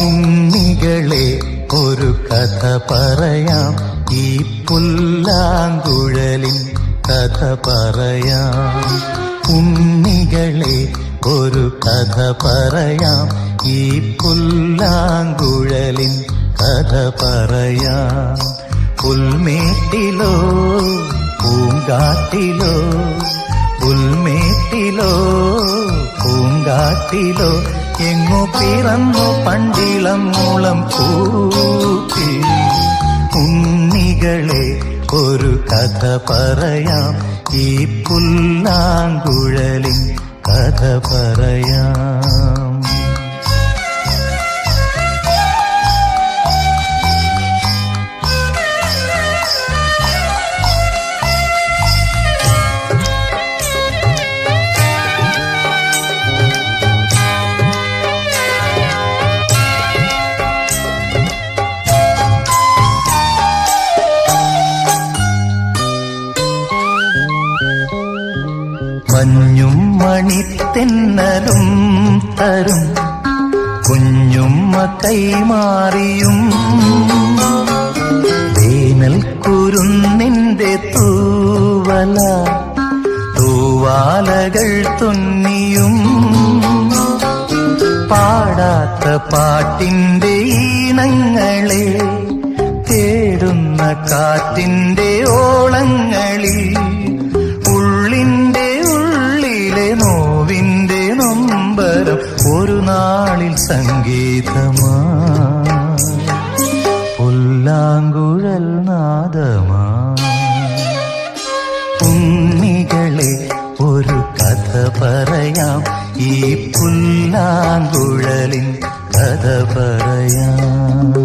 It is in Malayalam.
ഉണ്ണികളെ ഒരു കഥ പറയാം. ഈ പുല്ലാങ്കുഴലിൻ കഥ പറയാം. കുഞ്ഞികളെ ഒരു കഥ പറയാം. ഈ പുല്ലാങ്കുഴലിൻ കഥ പറയാം. പുൽമേട്ടിലോ പൂങ്കാട്ടിലോ പുൽമേട്ടിലോ പൂങ്കാട്ടിലോ എങ്ങോ പിറന്നു പണ്ടിളം മൂളം കൂട്ടി ഉണ്ണികളെ ഒരു കഥ പറയാം ഈ പുല്ലാങ്കുഴലിൻ കഥ പറയാം മഞ്ഞും മണിത്തെന്നലും തരും. കുഞ്ഞുമ്മ കൈമാറിയും വേനൽ കുരുന്നിന്റെ തൂവല തൂവാലകൾ തുന്നിയും. പാടാത്ത പാട്ടിന്റെ ഈണങ്ങളെ തേടുന്ന കാറ്റിന്റെ ഓളങ്ങളിൽ നാളിൽ സംഗീതമാ. പുല്ലാങ്കുഴൽ നാദമാ. ഉണ്ണികളെ ഒരു കഥ പറയാം. ഈ പുല്ലാങ്കുഴലിൻ കഥ പറയാം.